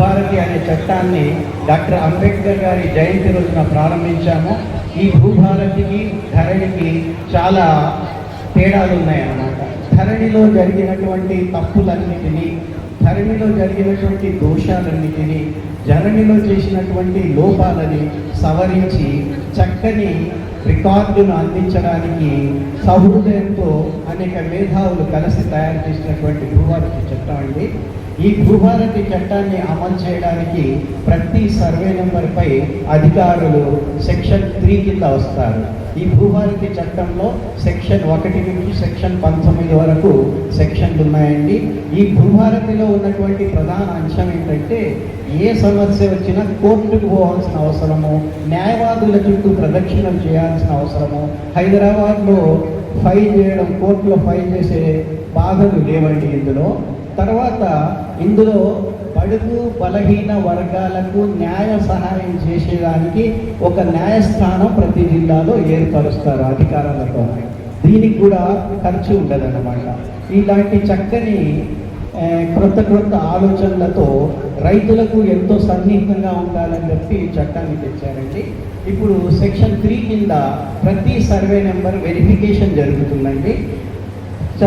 భూభారతి అనే చట్టాన్ని డాక్టర్ అంబేద్కర్ గారి జయంతి రోజున ప్రారంభించాము. ఈ భూభారతికి ధరణికి చాలా తేడాలు ఉన్నాయన్నమాట. ధరణిలో జరిగినటువంటి తప్పులన్నిటినీ ధరణిలో జరిగినటువంటి దోషాలన్నిటినీ ధరణిలో చేసినటువంటి లోపాలని సవరించి చక్కని రికార్డును అందించడానికి సహృదయంతో అనేక మేధావులు కలిసి తయారు చేసినటువంటి భూభారతి చట్టం అండి. ఈ భూభారతి చట్టాన్ని అమలు చేయడానికి ప్రతి సర్వే నెంబర్పై అధికారులు సెక్షన్ త్రీ కింద వస్తారు. ఈ భూభారతి చట్టంలో సెక్షన్ ఒకటి నుంచి సెక్షన్ పంతొమ్మిది వరకు సెక్షన్లు ఉన్నాయండి. ఈ భూభారతిలో ఉన్నటువంటి ప్రధాన అంశం ఏంటంటే ఏ సమస్య వచ్చినా కోర్టుకు పోవాల్సిన అవసరము న్యాయవాదుల చుట్టూ ప్రదక్షిణం చేయాల్సిన అవసరము హైదరాబాద్లో ఫైల్ చేయడం కోర్టులో ఫైల్ చేసే బాధలు లేవండి ఇందులో. తర్వాత ఇందులో బడుగు బలహీన వర్గాలకు న్యాయ సహాయం చేసేదానికి ఒక న్యాయస్థానం ప్రతి జిల్లాలో ఏర్పరుస్తారు అధికారులతో. దీనికి కూడా ఖర్చు ఉండదన్నమాట. ఇలాంటి చక్కని క్రొత్త క్రొత్త ఆలోచనలతో రైతులకు ఎంతో సన్నిహితంగా ఉండాలని చెప్పి చట్టాన్ని తెచ్చారండి. ఇప్పుడు సెక్షన్ త్రీ కింద ప్రతి సర్వే నెంబర్ వెరిఫికేషన్ జరుగుతుందండి.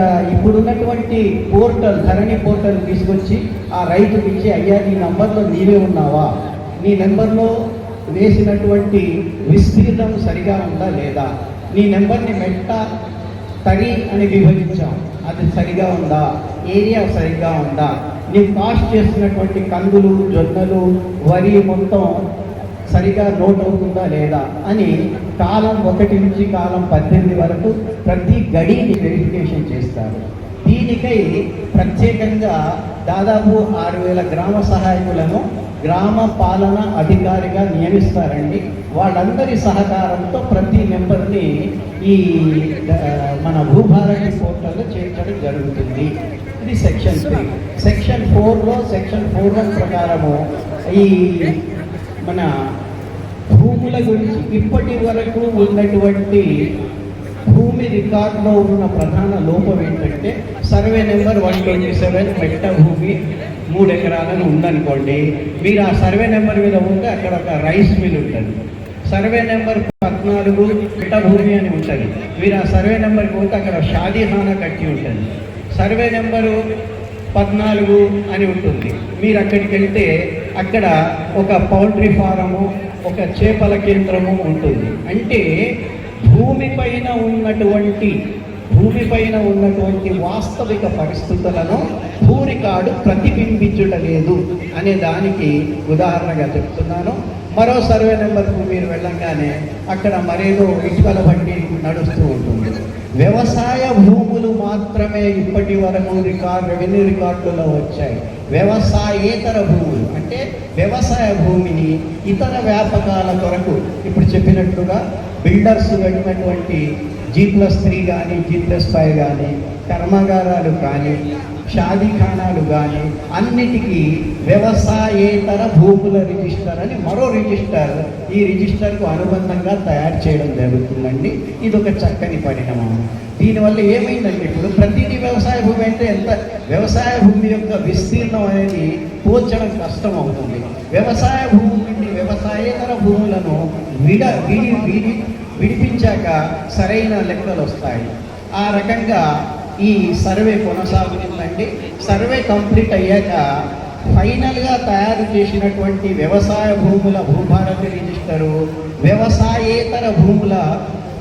ఇప్పుడున్నటువంటి పోర్టల్ ధరణి పోర్టల్ తీసుకొచ్చి ఆ రైతుకి ఇచ్చి అయ్యా నీ నంబర్లో నీవే ఉన్నావా? నీ నెంబర్లో వేసినటువంటి విస్తీర్ణం సరిగా ఉందా లేదా? నీ నెంబర్ని మెట్ట తరి అని విభజించాం. అది సరిగా ఉందా? ఏరియా సరిగ్గా ఉందా? నీవు కాస్ట్ చేసినటువంటి కందులు జొన్నలు వరి మొత్తం సరిగా నోట్ అవుతుందా లేదా అని కాలం ఒకటి నుంచి కాలం పద్దెనిమిది వరకు ప్రతి గడిని వెరిఫికేషన్ చేస్తారు. దీనికై ప్రత్యేకంగా దాదాపు ఆరు వేల గ్రామ సహాయకులను గ్రామ పాలన అధికారిగా నియమిస్తారండి. వాళ్ళందరి సహకారంతో ప్రతి మెంబర్ని ఈ మన భూభారతి పోర్టల్లో చేర్చడం జరుగుతుంది. ఇది సెక్షన్ త్రీ. సెక్షన్ ఫోర్లో సెక్షన్ ఫోర్ వన్ ప్రకారము ఈ మన భూముల గురించి ఇప్పటి వరకు ఉన్నటువంటి భూమి రికార్డులో ఉన్న ప్రధాన లోపం ఏంటంటే survey number one twenty seven మెట్ట భూమి మూడు ఎకరాలను ఉందనుకోండి. మీరు ఆ సర్వే నెంబర్ మీద ఉంటే అక్కడ ఒక రైస్ మిల్ ఉంటుంది. సర్వే నెంబర్ పద్నాలుగు మెట్ట భూమి అని ఉంటుంది. మీరు ఆ సర్వే నెంబర్కి పోతే అక్కడ షాదీఖానా కట్టి ఉంటుంది. సర్వే నెంబరు పద్నాలుగు అని ఉంటుంది. మీరు అక్కడికి వెళ్తే అక్కడ ఒక పౌల్ట్రీ ఫారము ఒక చేపల కేంద్రము ఉంటుంది. అంటే భూమి పైన ఉన్నటువంటి భూమిపైన ఉన్నటువంటి వాస్తవిక పరిస్థితులను భూరికాడు ప్రతిబింబించుటలేదు అనే దానికి ఉదాహరణగా చెప్తున్నాను. మరో సర్వే నెంబర్కు మీరు వెళ్ళంగానే అక్కడ మరేదో ఇటుకల బండి నడుస్తూ ఉంటుంది. వ్యవసాయ భూములు మాత్రమే ఇప్పటి వరకు రికార్డు రెవెన్యూ రికార్డులలో వచ్చాయి. వ్యవసాయేతర భూములు అంటే వ్యవసాయ భూమిని ఇతర వ్యాపకాల కొరకు ఇప్పుడు చెప్పినట్లుగా బిల్డర్స్ కట్టినటువంటి జీ ప్లస్ త్రీ కానీ జీ ప్లస్ ఫైవ్ కానీ కర్మాగారాలు కానీ షాదీఖానాలు కానీ అన్నిటికీ వ్యవసాయేతర భూముల రిజిస్టర్ అని మరో రిజిస్టర్ ఈ రిజిస్టర్కు అనుబంధంగా తయారు చేయడం జరుగుతుందండి. ఇది ఒక చక్కని పరిణామం. దీనివల్ల ఏమైందంటే ఇప్పుడు ప్రతిదీ వ్యవసాయ భూమి అంటే ఎంత? వ్యవసాయ భూమి యొక్క విస్తీర్ణం అనేది పోల్చడం కష్టం అవుతుంది. వ్యవసాయ భూమి వ్యవసాయేతర భూములను విడ విడి విడి విడిపించాక సరైన లెక్కలు వస్తాయి ఆ రకంగా ఈ సర్వే కొనసాగుతుందండి. సర్వే కంప్లీట్ అయ్యాక ఫైనల్గా తయారు చేసినటువంటి వ్యవసాయ భూముల భూభారతి రిజిస్టరు వ్యవసాయేతర భూముల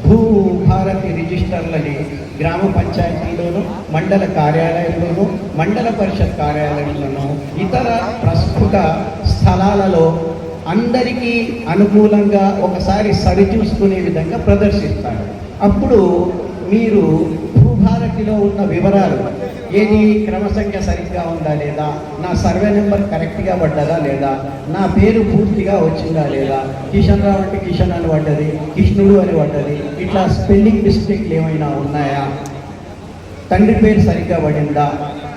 భూభారతి రిజిస్టర్లని గ్రామ పంచాయతీలోను మండల కార్యాలయంలోను మండల పరిషత్ కార్యాలయంలోను ఇతర ప్రస్తుత స్థలాలలో అందరికీ అనుకూలంగా ఒకసారి సరిచూసుకునే విధంగా ప్రదర్శిస్తాడు అప్పుడు మీరు భూభారతిలో ఉన్న వివరాలు ఏది క్రమసంఖ్య సరిగ్గా ఉందా లేదా నా సర్వే నెంబర్ కరెక్ట్గా పడ్డదా లేదా నా పేరు పూర్తిగా వచ్చిందా లేదా కిషన్ రావు అంటే కిషన్ అని పడ్డది కృష్ణుడు అని పడ్డది ఇట్లా స్పెల్లింగ్ మిస్టేక్లు ఏమైనా ఉన్నాయా? తండ్రి పేరు సరిగ్గా పడిందా?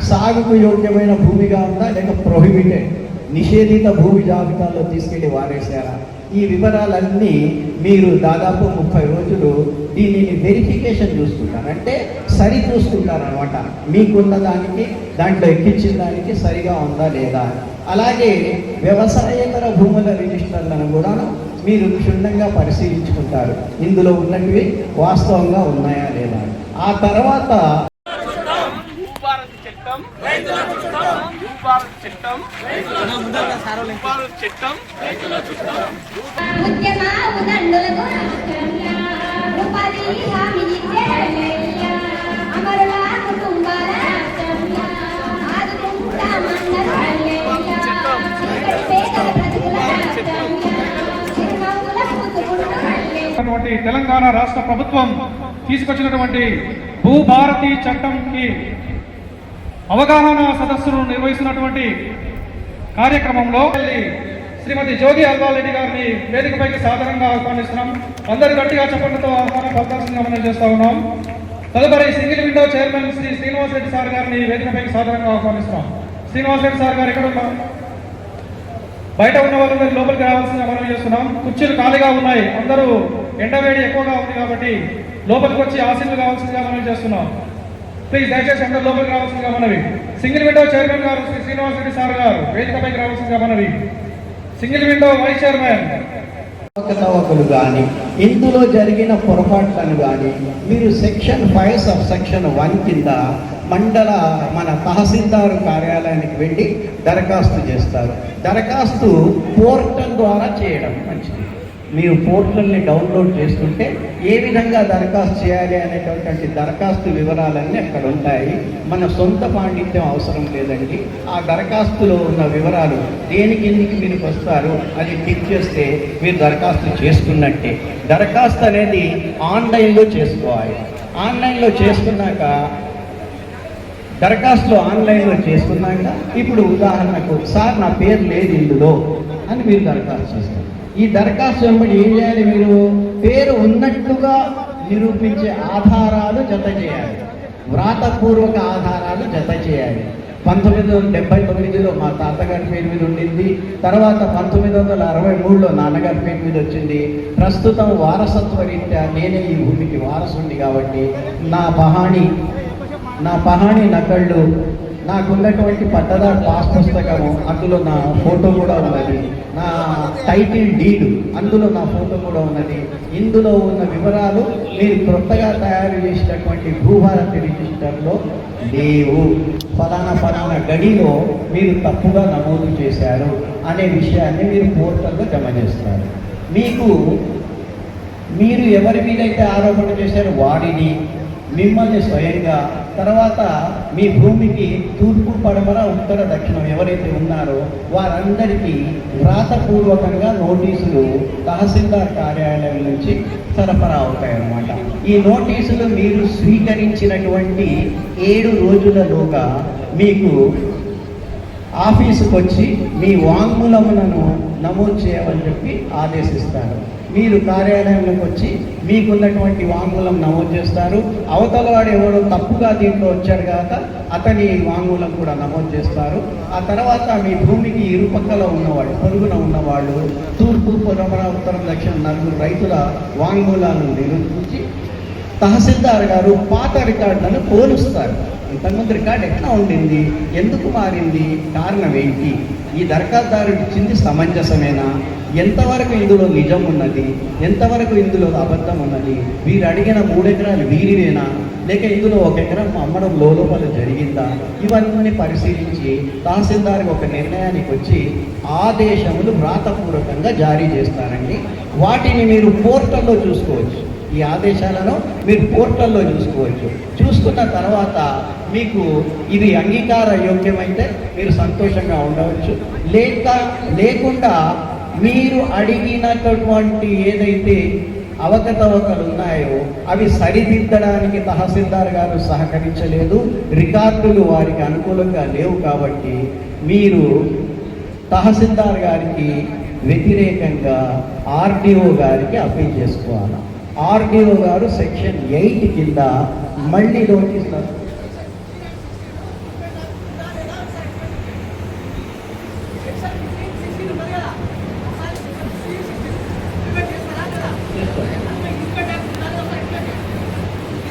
సాగుకు యోగ్యమైన భూమిగా ఉందా? లేక ప్రొహిబిటెడ్? నిషేధిత భూమి జాబితాలో తీసుకెళ్ళి వారేశారా? ఈ వివరాలన్నీ మీరు దాదాపు ముప్పై రోజులు దీనిని వెరిఫికేషన్ చూసుకుంటారు అంటే సరి చూసుకుంటారు అనమాట మీకున్న దానికి దాంట్లో ఎక్కించిన దానికి సరిగా ఉందా లేదా? అలాగే వ్యవసాయేతర భూముల రిజిస్టర్లను కూడా మీరు క్షుణ్ణంగా పరిశీలించుకుంటారు. ఇందులో ఉన్నటివి వాస్తవంగా ఉన్నాయా లేదా? ఆ తర్వాత భూభారతి చట్టం భూభారతి చట్టం భూభారతి చట్టం ఉద్యమ ఉదండులకు ఉపాధి హామీ ఇచ్చే అమరుల కుటుంబాల ఆదుకుంటామన్నారు తెలంగాణ రాష్ట్ర ప్రభుత్వం తీసుకొచ్చినటువంటి భూభారతి చట్టంకి అవగాహన సదస్సును నిర్వహిస్తున్నటువంటి కార్యక్రమంలో శ్రీమతి జ్యోతి అల్వారెడ్డి గారిని వేదికపైకి సాధారణంగా ఆహ్వానిస్తున్నాం. అందరి గట్టిగా చెప్పడంతో ఆహ్వానం పలకాల్సిందిగా మనం చేస్తా ఉన్నాం. తదుపరి single window chairman Shri Srinivas Reddy sir గారిని వేదికపైకి సాధారణంగా ఆహ్వానిస్తున్నాం. శ్రీనివాస్ రెడ్డి సార్ గారు ఎక్కడ ఉన్నారు? బయట ఉన్న వాళ్ళందరూ లోపలికి రావాల్సిందిగా మనం చేస్తున్నాం. కుర్చీలు ఖాళీగా ఉన్నాయి. అందరూ ఎండవేడి ఎక్కువగా ఉంది కాబట్టి లోపలికి వచ్చి ఆశీర్లు కావాల్సిందిగా మనం చేస్తున్నాం. ప్లీజ్ దయచేసి అందరూ లోపలికి రావాల్సిందిగా మనవి సింగిల్ విండో చైర్మన్ గారు శ్రీ శ్రీనివాస్ రెడ్డి సార్ గారు వేదికపైకి రావాల్సిందిగా మనవి సింగిల్ విండో వైస్ చైర్మన్ అవకతవకలు కానీ ఇందులో జరిగిన పొరపాట్లను కానీ మీరు section five sub section one కింద మండల మన తహసీల్దారు కార్యాలయానికి వెళ్ళి దరఖాస్తు చేస్తారు. దరఖాస్తు పోర్టల్ ద్వారా చేయడం మంచిది. మీరు పోర్టల్ని డౌన్లోడ్ చేసుకుంటే ఏ విధంగా దరఖాస్తు చేయాలి అనేటటువంటి దరఖాస్తు వివరాలన్నీ అక్కడ ఉంటాయి. మన సొంత పాండిత్యం అవసరం లేదండి. ఆ దరఖాస్తులో ఉన్న వివరాలు దేనికి ఎందుకు మీరు వస్తారు అది టిక్ చేస్తే మీరు దరఖాస్తు చేసుకున్నట్టే. దరఖాస్తు అనేది ఆన్లైన్లో చేసుకోవాలి. ఆన్లైన్లో చేసుకున్నాక దరఖాస్తులు ఆన్లైన్లో చేసుకున్నాక ఇప్పుడు ఉదాహరణకు సార్ నా పేరు లేదు ఇందులో అని మీరు దరఖాస్తు చేస్తారు ఈ దరఖాస్తు వెంబడి ఏం చేయాలి మీరు? పేరు ఉన్నట్టుగా నిరూపించే ఆధారాలు జత చేయాలి. వ్రాతపూర్వక ఆధారాలు జత చేయాలి. పంతొమ్మిది వందల డెబ్బై తొమ్మిదిలో మా తాతగారి పేరు మీద ఉండింది. తర్వాత పంతొమ్మిది వందల అరవై మూడులో నాన్నగారి పేరు మీద వచ్చింది. ప్రస్తుతం వారసత్వ రీత్యా నేనే ఈ భూమికి వారసుండి కాబట్టి నా పహాణి నా పహాణి నకళ్ళు నాకున్నటువంటి పట్టదారు పాస్ పుస్తకము అందులో నా ఫోటో కూడా ఉన్నది. నా టైటిల్ డీడ్ అందులో నా ఫోటో కూడా ఉన్నది. ఇందులో ఉన్న వివరాలు మీరు క్రొత్తగా తయారు చేసినటువంటి భూభారతి రిజిస్టర్లో లేవు. ఫలానా ఫలానా గడిలో మీరు తప్పుగా నమోదు చేశారు అనే విషయాన్ని మీరు పోర్టల్లో జమ చేస్తారు. మీకు మీరు ఎవరి మీదైతే ఆరోపణ చేశారో వాడిని మిమ్మల్ని స్వయంగా తర్వాత మీ భూమికి తూర్పు పడమర ఉత్తర దక్షిణం ఎవరైతే ఉన్నారో వారందరికీ వ్రాతపూర్వకంగా నోటీసులు తహసీల్దార్ కార్యాలయం నుంచి సరఫరా అవుతాయన్నమాట. ఈ నోటీసులు మీరు స్వీకరించినటువంటి ఏడు రోజులలోగా మీకు ఆఫీసుకు వచ్చి మీ వాంగ్మూలములను నమోదు చేయమని చెప్పి ఆదేశిస్తారు. మీరు కార్యాలయంలోకి వచ్చి మీకున్నటువంటి వాంగ్మూలం నమోదు చేస్తారు. అవతల వాడు ఎవడో తప్పుగా దీంట్లో వచ్చాడు కాక అతని వాంగ్మూలం కూడా నమోదు చేస్తారు. ఆ తర్వాత మీ భూమికి ఇరుపక్కల ఉన్నవాడు పొరుగున ఉన్నవాళ్ళు తూర్పు పొరమర ఉత్తరం దక్షిణ నలుగురు రైతుల వాంగ్మూలాలను నిరూపించి తహసీల్దార్ గారు పాత రికార్డులను పోలుస్తారు. ఇంతకుముందు రికార్డు ఎట్లా ఉండింది? ఎందుకు మారింది? కారణం ఏంటి? ఈ దరఖాస్తుదారుడు ఇచ్చింది సమంజసమేనా? ఎంతవరకు ఇందులో నిజం ఉన్నది? ఎంతవరకు ఇందులో అబద్ధం ఉన్నది? వీరు అడిగిన మూడెకరాలు వీరినేనా? లేక ఇందులో ఒక ఎకరం అమ్మడం లోపల జరిగిందా? ఇవన్నీ పరిశీలించి తహసీల్దార్కి ఒక నిర్ణయానికి వచ్చి ఆదేశములు వ్రాతపూర్వకంగా జారీ చేస్తారండి. వాటిని మీరు పోర్టల్లో చూసుకోవచ్చు. ఈ ఆదేశాలను మీరు పోర్టల్లో చూసుకోవచ్చు. చూసుకున్న తర్వాత మీకు ఇది అంగీకార యోగ్యమైతే మీరు సంతోషంగా ఉండవచ్చు. లేక లేకుండా మీరు అడిగినటువంటి ఏదైతే అవకతవకలు ఉన్నాయో అవి సరిదిద్దడానికి తహసీల్దార్ గారు సహకరించలేదు. రికార్డులు వారికి అనుకూలంగా లేవు కాబట్టి మీరు తహసీల్దార్ గారికి వ్యతిరేకంగా ఆర్డీఓ గారికి అప్పీల్ చేసుకోవాలి? ఆర్డీఓ గారు సెక్షన్ ఎయిట్ కింద మళ్ళీ నోటీస్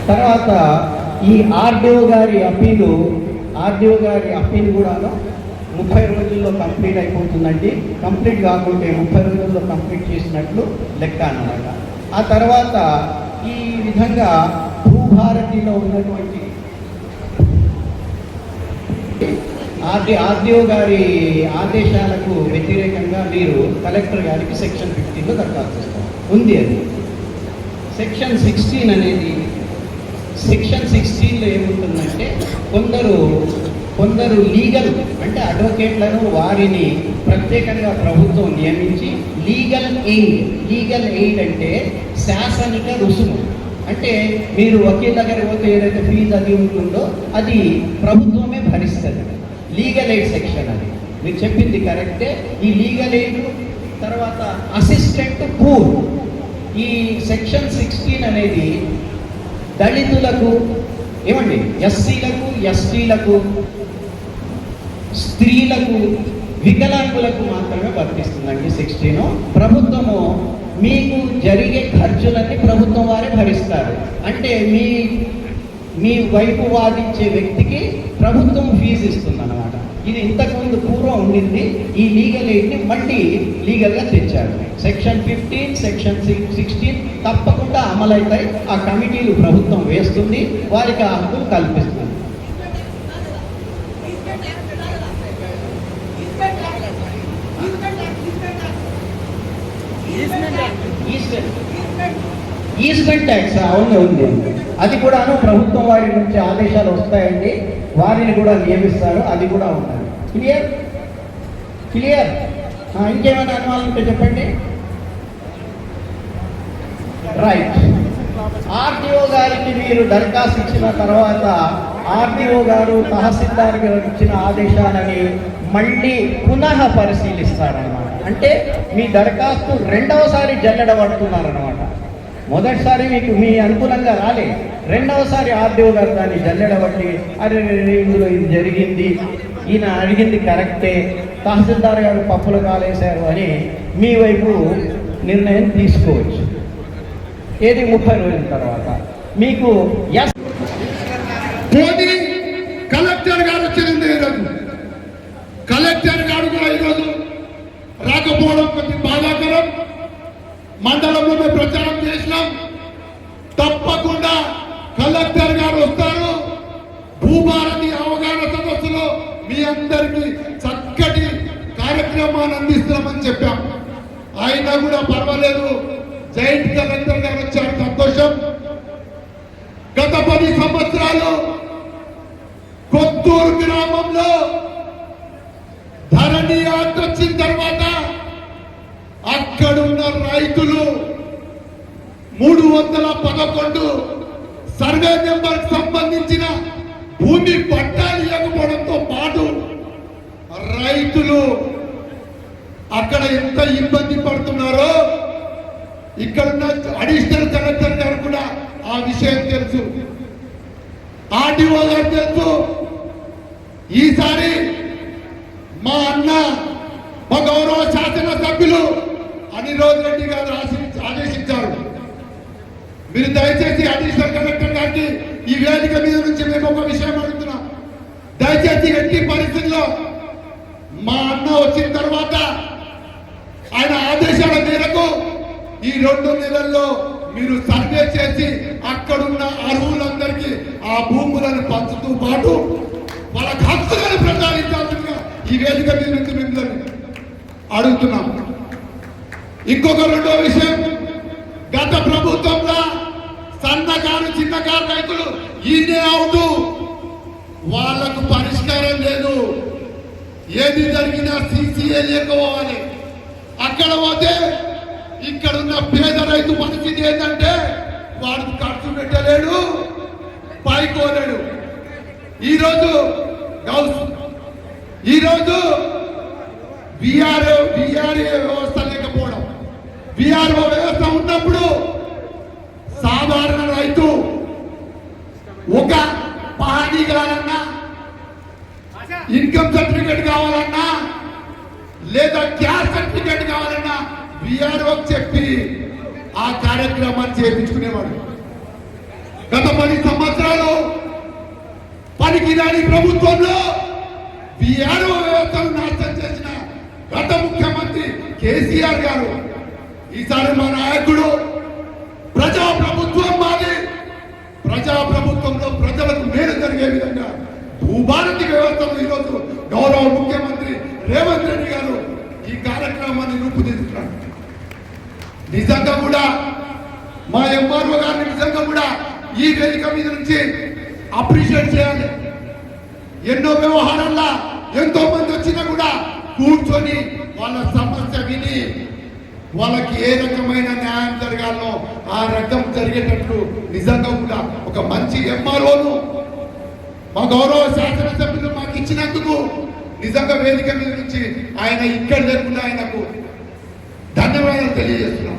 తర్వాత ఈ ఆర్డీఓ గారి అప్పీలు ఆర్డీఓ గారి అప్పీల్ కూడాను ముప్పై రోజుల్లో కంప్లీట్ అయిపోతుందండి. కంప్లీట్ కాకుంటే ముప్పై రోజుల్లో కంప్లీట్ చేసినట్లు లెక్క అన్నమాట. ఆ తర్వాత ఈ విధంగా భారతిలో ఉన్నటువంటి ఆర్డి ఆర్డీఓ గారి ఆదేశాలకు వ్యతిరేకంగా మీరు కలెక్టర్ గారికి సెక్షన్ ఫిఫ్టీన్లో దరఖాస్తు చేస్తారు. ఉంది అది. సెక్షన్ సిక్స్టీన్ అనేది సెక్షన్ సిక్స్టీన్లో ఏముంటుందంటే కొందరు కొందరు లీగల్ అంటే అడ్వకేట్లను వారిని ప్రత్యేకంగా ప్రభుత్వం నియమించి లీగల్ ఎయిడ్ లీగల్ ఎయిడ్ అంటే శాసనిక రుసుము. అంటే మీరు వకీల్ దగ్గర పోతే ఏదైతే ఫీజు అది ఉంటుందో అది ప్రభుత్వమే భరిస్తుంది. లీగల్ ఎయిడ్ సెక్షన్ అది. మీరు చెప్పింది కరెక్టే. ఈ లీగల్ ఎయిడ్ తర్వాత అసిస్టెంట్ పూర్ ఈ సెక్షన్ సిక్స్టీన్ అనేది దళితులకు ఏమండి? ఎస్సీలకు ఎస్టీలకు స్త్రీలకు వికలాంగులకు మాత్రమే వర్తిస్తుందండి సిక్స్టీన్ ప్రభుత్వము మీకు జరిగే ఖర్చులన్నీ ప్రభుత్వం భరిస్తారు అంటే మీ మీ వైపు వాదించే వ్యక్తికి ప్రభుత్వం ఫీజు ఇస్తుంది అనమాట ఇది ఇంతకుముందు పూర్వం ఉండింది ఈ లీగల్ ఎయిడ్ని మళ్ళీ లీగల్గా తెచ్చారు. సెక్షన్ ఫిఫ్టీన్ సెక్షన్ సిక్స్టీన్ తప్పకుండా అమలవుతాయి. ఆ కమిటీలు ప్రభుత్వం వేస్తుంది వారికి ఆ హక్కులు కల్పిస్తుంది. ఈజ్మెంట్ ట్యాక్స్ అవును ఉంది అది కూడాను ప్రభుత్వం వారి నుంచి ఆదేశాలు వస్తాయండి. వారిని కూడా నియమిస్తారు అది కూడా ఉండాలి. క్లియర్ క్లియర్ ఇంకేమైనా అనుమానం ఉంటే చెప్పండి. రైట్ ఆర్టీఓ గారికి మీరు దరఖాస్తు ఇచ్చిన తర్వాత ఆర్టీఓ గారు తహసీల్దార్ గారు ఇచ్చిన ఆదేశాలని మళ్ళీ పునః పరిశీలిస్తారనమాట అంటే మీ దరఖాస్తు రెండవసారి జల్లెడ పడుతున్నారనమాట మొదటిసారి మీకు మీ అనుకూలంగా రాలే. రెండవసారి ఆర్డీఓ గారు దాన్ని జల్లెడబట్టి అరే ఇందులో ఇది జరిగింది. ఈయన అడిగింది కరెక్టే. తహసీల్దార్ గారు పప్పులు కాలేశారు అని మీ వైపు నిర్ణయం తీసుకోవచ్చు. ఏది ముప్పై రోజుల తర్వాత? మీకు ఎస్ కలెక్టర్ గారు వచ్చింది. కలెక్టర్ గారు కూడా ఈరోజు రాకపోవడం కొంచెం బాధాకరం మండలంలో ప్రచారం చేసినాం. తప్పకుండా కలెక్టర్ గారు వస్తారు. భూభారతి అవగాహన సదస్సులో మీ అందరికీ చక్కటి కార్యక్రమాన్ని అందిస్తామని చెప్పాం. అయినా కూడా పర్వాలేదు. జైంట్ కలెక్టర్ గారు వచ్చారు. సంతోషం. గత పది సంవత్సరాలు కొత్తూరు గ్రామంలో ధరణి యాక్ట్ వచ్చిన తర్వాత అక్కడున్న రైతులు మూడు వందల పదకొండు సర్వే నెంబర్ సంబంధించిన భూమి పట్టాలు ఇవ్వకపోవడంతో పాటు రైతులు అక్కడ ఎంత ఇబ్బంది పడుతున్నారో ఇక్కడ ఉన్న అడిషనల్ కలెక్టర్ గారు కూడా ఆ విషయం తెలుసు. ఆర్టీఓ గారు తెలుసు. ఈసారి మా అన్న మా గౌరవ శాసన సభ్యులు అనిరోధ్ గారు ఆదేశించారు. మీరు దయచేసి అడిషనల్ కలెక్టర్ గారికి ఈ వేదిక మీద నుంచి మేము ఒక విషయం అడుగుతున్నాం. దయచేసి ఎట్టి పరిస్థితుల్లో మా అన్న వచ్చిన తర్వాత ఆయన ఆదేశాల మేరకు ఈ రెండు నెలల్లో మీరు సర్వే చేసి అక్కడున్న అర్హులందరికీ ఆ భూములను పంచుతూ పాటు వాళ్ళ హక్కులను ప్రచారించాల్సిందిగా ఈ వేదిక మీద నుంచి మిమ్మల్ని అడుగుతున్నాం. ఇంకొక రెండో విషయం. గత ప్రభుత్వంలో సన్నకారు చిన్నకారు రైతులు ఈయనే అవుతూ వాళ్ళకు పరిష్కారం లేదు. ఏది జరిగినా సీసీఏ లేకపోవాలి. అక్కడ పోతే ఇక్కడున్న పేద రైతు పరిస్థితి ఏంటంటే వాడు ఖర్చు పెట్టలేడు పైకోలేడు. ఈరోజు ఈరోజు విఆర్ఓ విఆర్ఏ వ్యవస్థ లేకపోవడం విఆర్ఓ వ్యవస్థ ఉన్నప్పుడు సాధారణ రైతు ఒక పహానీ కావాలన్నా ఇన్కమ్ సర్టిఫికేట్ కావాలన్నా? లేదా క్యాస్ట్ సర్టిఫికేట్ కావాలన్నా? బీఆర్ఓ చెప్పి ఆ కార్యక్రమాన్ని చేయించుకునేవాడు గత పది సంవత్సరాలు పనికిరాని ప్రభుత్వంలో బీఆర్ఓ వ్యవస్థను నాశనం చేసిన గత ముఖ్యమంత్రి కేసీఆర్ గారు ఈసారి మా నాయకుడు ప్రజా ప్రభుత్వం ప్రజాప్రభుత్వంలో ప్రజలకు మేలు జరిగే విధంగా భూభారతి వ్యవస్థను ఈరోజు గౌరవ ముఖ్యమంత్రి రేవంత్ రెడ్డి గారు ఈ కార్యక్రమాన్ని రూపుదిద్దుతున్నారు. నిజంగా కూడా మా ఎంఆర్ఓ గారిని నిజంగా కూడా ఈ వేదిక మీద నుంచి అప్రిషియేట్ చేయాలి. ఎన్నో వ్యవహారాల్లో ఎంతో మంది వచ్చినా కూడా కూర్చొని వాళ్ళ సమస్య విని వాళ్ళకి ఏ రకమైన న్యాయం జరగాలో ఆ రకం జరిగేటట్లు నిజంగా కూడా ఒక మంచి ఎంఆర్ఓను మా గౌరవ శాసనసభ్యులు మాకు ఇచ్చినందుకు నిజంగా వేదిక మీద నుంచి ఆయన ఇక్కడ లేకుండా ఆయనకు ధన్యవాదాలు తెలియజేస్తున్నాం.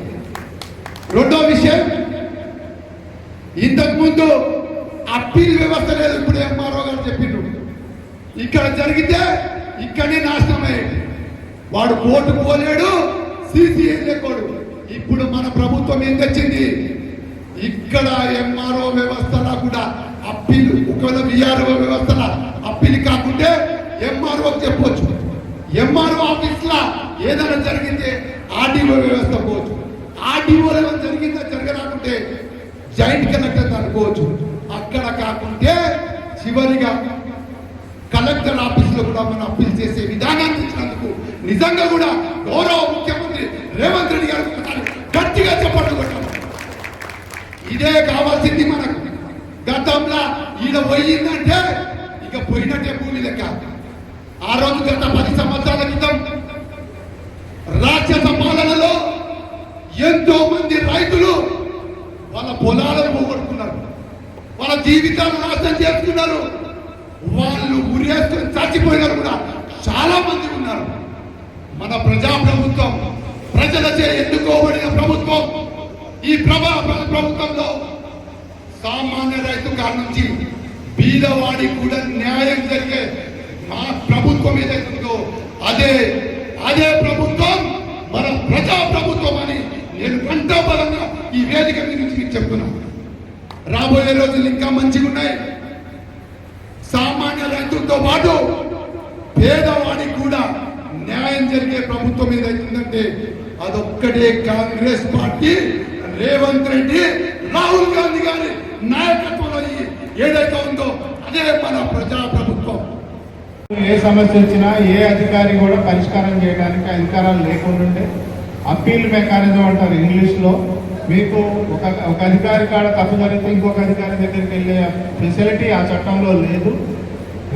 రెండో విషయం ఇంతకు ముందు అప్పీల్ వ్యవస్థ లేదు ఇప్పుడు ఎంఆర్ఓ గారు చెప్పిండు ఇక్కడ జరిగితే ఇక్కడే నాశనం అయ్యేది వాడు కోర్టుకు పోలేడు సిసిఐ లేకోడు ఇప్పుడు మన ప్రభుత్వం ఏం తెచ్చింది? ఇక్కడ ఎంఆర్ఓ వ్యవస్థలా కూడా అప్పీలు ఒకవేళ విఆర్ఓ వ్యవస్థల అప్పీల్ కాకుంటే ఎంఆర్ఓ చెప్పొచ్చు. ఎంఆర్ఓ ఆఫీస్ లా ఏదైనా జరిగితే ఆర్డీఓ వ్యవస్థ పోవచ్చు. ఆర్డీఓ ఏమైనా జరిగిందా జరగరాకుంటే జాయింట్ కలెక్టర్ అనుకోవచ్చు అక్కడ కాకుంటే చివరిగా కలెక్టర్ ఆఫీస్లో కూడా మనం అప్పీల్ చేసే విధానాన్ని ఇచ్చినందుకు నిజంగా కూడా గౌరవ ముఖ్యమంత్రి రేవంత్ రెడ్డి గారు గట్టిగా చెప్పట్లు కొట్టాం. ఇదే కావాల్సింది మనకు. గతంలో ఈడ పోయిందంటే ఇక పోయినట్టే భూమి లెక్క. ఆ రోజు గత పది సంవత్సరాల క్రితం రాక్షస పాలనలో ఎంతో మంది రైతులు వాళ్ళ పొలాలను పోగొట్టుకున్నారు. వాళ్ళ జీవితాలను నాశనం చేస్తున్నారు వాళ్ళు ఉరేసుకొని చచ్చిపోయినారు కూడా. చాలా మంది మన ప్రజా ప్రభుత్వం ప్రజలచే ఎన్నుకోబడిన ప్రభుత్వం ఈ ప్రభా ప్రభుత్వంలో సామాన్య రైతు కాడి నుంచి బీదవాడి కూడా న్యాయం జరిగే మా ప్రభుత్వం ఏదైతుందో అదే అదే ప్రభుత్వం మన ప్రజా ప్రభుత్వం అని నేను బలంగా ఈ వేదిక మీద నుంచి మీకు చెప్తున్నాను రాబోయే రోజులు ఇంకా మంచిగా ఉన్నాయి సామాన్య రైతులతో పాటు పేదవాడు జరిగే ప్రభుత్వం ఏదైతుందంటే అదొక్కటే కాంగ్రెస్ పార్టీ రేవంత్ రెడ్డి రాహుల్ గాంధీ గారి నాయకత్వంలో ఏదైతే ఉందో అదే మన ప్రజా ప్రభుత్వం. ఏ సమస్య వచ్చినా ఏ అధికారి కూడా పరిష్కారం చేయడానికి అధికారాలు లేకుండా అప్పీల్ మెకానిజం అంటారు ఇంగ్లీష్లో. మీకు ఒక ఒక అధికారి కాడ తప్పు జరిగితే ఇంకొక అధికారి దగ్గరికి వెళ్ళే ఫెసిలిటీ ఆ చట్టంలో లేదు.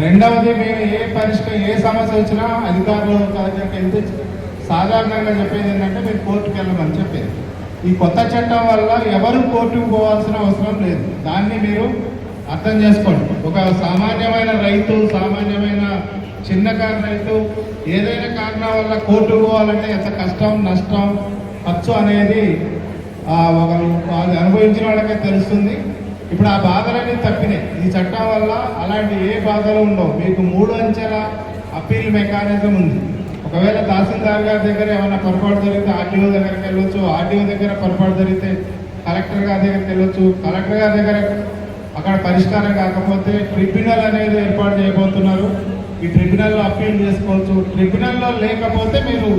రెండవది మేము ఏ పరిష్కారం ఏ సమస్య వచ్చినా అధికారులు దగ్గరికి వెళ్తే సాధారణంగా చెప్పేది ఏంటంటే మీరు కోర్టుకు వెళ్ళమని చెప్పేది. ఈ కొత్త చట్టం వల్ల ఎవరు కోర్టుకు పోవాల్సిన అవసరం లేదు. దాన్ని మీరు అర్థం చేసుకోండి. ఒక సామాన్యమైన రైతు సామాన్యమైన చిన్నకారు రైతు ఏదైనా కారణం వల్ల కోర్టుకు పోవాలంటే ఎంత కష్టం నష్టం ఖర్చు అనేది ఒక అనుభవించిన వాళ్ళకే తెలుస్తుంది. ఇప్పుడు ఆ బాధలన్నీ తప్పినాయి. ఈ చట్టం వల్ల అలాంటి ఏ బాధలు ఉండవు. మీకు మూడు అంచెల అప్పీల్ మెకానిజం ఉంది. ఒకవేళ తహసీల్దార్ గారి దగ్గర ఏమైనా పొరపాటు జరిగితే ఆర్టీఓ దగ్గరికి వెళ్ళొచ్చు. ఆర్టీఓ దగ్గర పొరపాటు జరిగితే కలెక్టర్ గారి దగ్గరికి వెళ్ళొచ్చు. కలెక్టర్ గారి దగ్గర అక్కడ పరిష్కారం కాకపోతే ట్రిబ్యునల్ అనేది ఏర్పాటు చేయబోతున్నారు. ఈ ట్రిబ్యునల్లో అప్పీల్ చేసుకోవచ్చు. ట్రిబ్యునల్లో లేకపోతే మీరు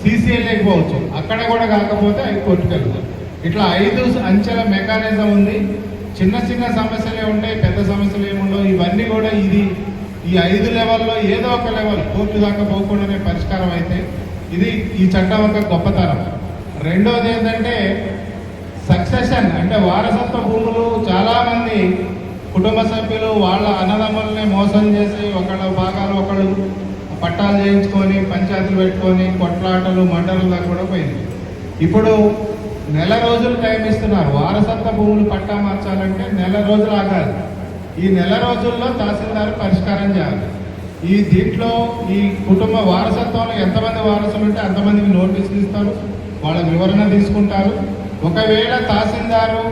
సీసీఏ లేకపోవచ్చు అక్కడ కూడా కాకపోతే హైకోర్టుకి వెళ్తారు ఇట్లా ఐదు అంచెల మెకానిజం ఉంది. చిన్న చిన్న సమస్యలే ఉంటాయి పెద్ద సమస్యలు ఏముండవు ఇవన్నీ కూడా ఇది ఈ ఐదు లెవెల్లో ఏదో ఒక లెవెల్ కోర్టు దాకా పోకుండానే పరిష్కారం అయితే ఇది ఈ చట్టం ఒక గొప్పతనం. రెండోది ఏంటంటే సక్సెషన్ అంటే వారసత్వ భూములు చాలామంది కుటుంబ సభ్యులు వాళ్ళ అన్నదమ్ముల్ని మోసం చేసి ఒకళ్ళ భాగాలు ఒకళ్ళు పట్టాలు చేయించుకొని పంచాయతీలు పెట్టుకొని కొట్లాటలు మండలు దాకా కూడా పోయింది. ఇప్పుడు నెల రోజులు టైం ఇస్తున్నారు. వారసత్వ భూములు పట్టా మార్చాలంటే నెల రోజులు ఆగాలి. ఈ నెల రోజుల్లో తహసీల్దార్ పరిష్కారం చేయాలి. ఈ దీంట్లో ఈ కుటుంబ వారసత్వంలో ఎంతమంది వారసులు ఉంటే అంతమందికి నోటీసులు ఇస్తారు. వాళ్ళ వివరణ తీసుకుంటారు. ఒకవేళ తహసీల్దారు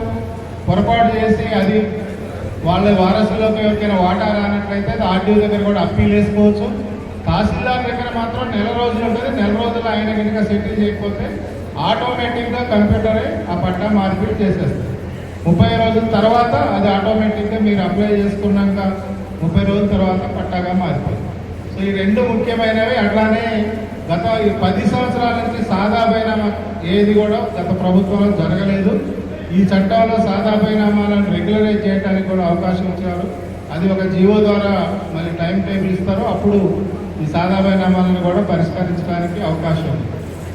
పొరపాటు చేసి అది వాళ్ళ వారసులకు ఎవరికైనా వాటా రానట్లయితే అది దగ్గర కూడా అప్పీల్ వేసుకోవచ్చు తహసీల్దార్ దగ్గర మాత్రం నెల రోజులు ఉంటుంది. నెల రోజులు ఆయన కనుక సెటిల్ చేయకపోతే ఆటోమేటిక్గా కంప్యూటరే ఆ పట్టా మార్పిడి చేసేస్తుంది. ముప్పై రోజుల తర్వాత అది ఆటోమేటిక్గా మీరు అప్లై చేసుకున్నాక ముప్పై రోజుల తర్వాత పట్టాగా మారిపోయింది సో ఈ రెండు ముఖ్యమైనవి అట్లానే గత ఈ పది సంవత్సరాల నుంచి సాదా బైనామా ఏది కూడా గత ప్రభుత్వంలో జరగలేదు. ఈ చట్టంలో సాదా బైనామాలను రెగ్యులరైజ్ చేయడానికి కూడా అవకాశం ఇచ్చారు. అది ఒక జీవో ద్వారా మళ్ళీ టైం టేబుల్ ఇస్తారు. అప్పుడు ఈ సాదా బైనామాలను కూడా పరిష్కరించడానికి అవకాశం ఉంది.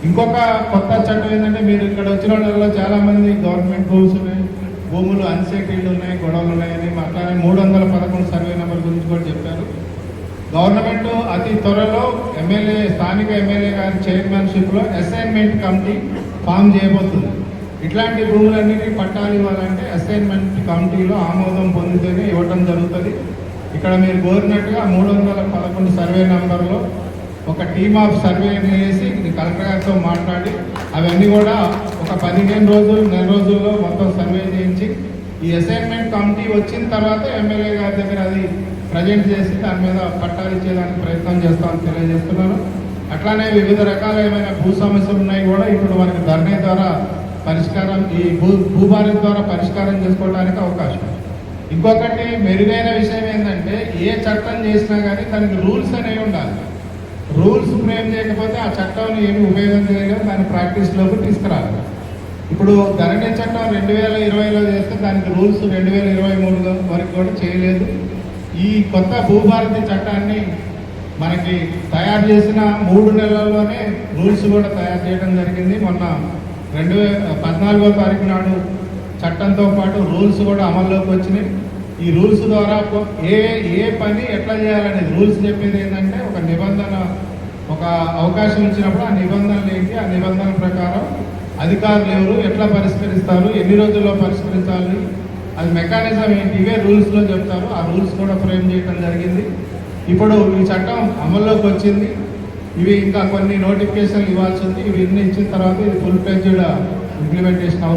ఇంకొక కొత్త చట్టం ఏంటంటే మీరు ఇక్కడ వచ్చిన వాళ్ళలో చాలా మంది గవర్నమెంట్ రూల్స్ ఉన్నాయి భూములు అన్సెటిల్డ్ ఉన్నాయి గొడవలు ఉన్నాయని అట్లానే మూడు వందల పదకొండు సర్వే నెంబర్ గురించి కూడా చెప్పారు. గవర్నమెంట్ అతి త్వరలో ఎమ్మెల్యే స్థానిక ఎమ్మెల్యే గారి చైర్మన్షిప్లో అసైన్మెంట్ కమిటీ ఫామ్ చేయబోతుంది. ఇట్లాంటి భూములన్నిటి పట్టాలు ఇవ్వాలంటే అసైన్మెంట్ కమిటీలో ఆమోదం పొందితేనే ఇవ్వటం జరుగుతుంది. ఇక్కడ మీరు కోరినట్టుగా మూడు వందల పదకొండు సర్వే నెంబర్లో ఒక టీమ్ ఆఫ్ సర్వే చేసి కలెక్టర్ గారితో మాట్లాడి అవన్నీ కూడా ఒక పదిహేను రోజులు నెల రోజుల్లో మొత్తం సర్వే చేయించి ఈ అసైన్మెంట్ కమిటీ వచ్చిన తర్వాత ఎమ్మెల్యే గారి దగ్గర అది ప్రజెంట్ చేసి దాని మీద పట్టాలు ఇచ్చేదానికి ప్రయత్నం చేస్తామని తెలియజేస్తున్నాను అట్లానే వివిధ రకాల ఏమైనా భూ సమస్యలు ఉన్నాయి కూడా ఇప్పుడు మనకి ధర్నే ద్వారా పరిష్కారం ఈ భూ భూభారం ద్వారా పరిష్కారం చేసుకోవడానికి అవకాశం ఉంది. ఇంకొకటి మెరుగైన విషయం ఏంటంటే ఏ చట్టం చేసినా కానీ దానికి రూల్స్ అనేవి ఉండాలి రూల్స్ ఫ్రేమ్ చేయకపోతే ఆ చట్టం ఏమి ఉపయోగం చేయలేదు దాన్ని ప్రాక్టీస్లోకి తీసుకురాలి. ఇప్పుడు ధరణి చట్టం రెండు వేల ఇరవైలో చేస్తే దానికి రూల్స్ రెండు వేల ఇరవై మూడు వరకు కూడా చేయలేదు. ఈ కొత్త భూభారతి చట్టాన్ని మనకి తయారు చేసిన మూడు నెలల్లోనే రూల్స్ కూడా తయారు చేయడం జరిగింది. మొన్న రెండు వేల పద్నాలుగో తారీఖు నాడు చట్టంతో పాటు రూల్స్ కూడా అమల్లోకి వచ్చినాయి. ఈ రూల్స్ ద్వారా ఏ ఏ పని ఎట్లా చేయాలనేది? రూల్స్ చెప్పేది ఏంటంటే ఒక నిబంధన ఒక అవకాశం ఇచ్చినప్పుడు ఆ నిబంధనలు ఏంటి? ఆ నిబంధన ప్రకారం అధికారులు ఎవరు ఎట్లా పరిష్కరిస్తారు ఎన్ని రోజుల్లో పరిష్కరించాలి అది మెకానిజం ఏంటి? ఇవే రూల్స్లో చెప్తారు. ఆ రూల్స్ కూడా ఫ్రేమ్ చేయడం జరిగింది. ఇప్పుడు ఈ చట్టం అమల్లోకి వచ్చింది. ఇవి ఇంకా కొన్ని నోటిఫికేషన్లు ఇవ్వాల్సి ఉంది. ఇవి ఇచ్చిన తర్వాత ఇది ఫుల్ ఫ్లెడ్జ్డ్ ఇంప్లిమెంటేషన్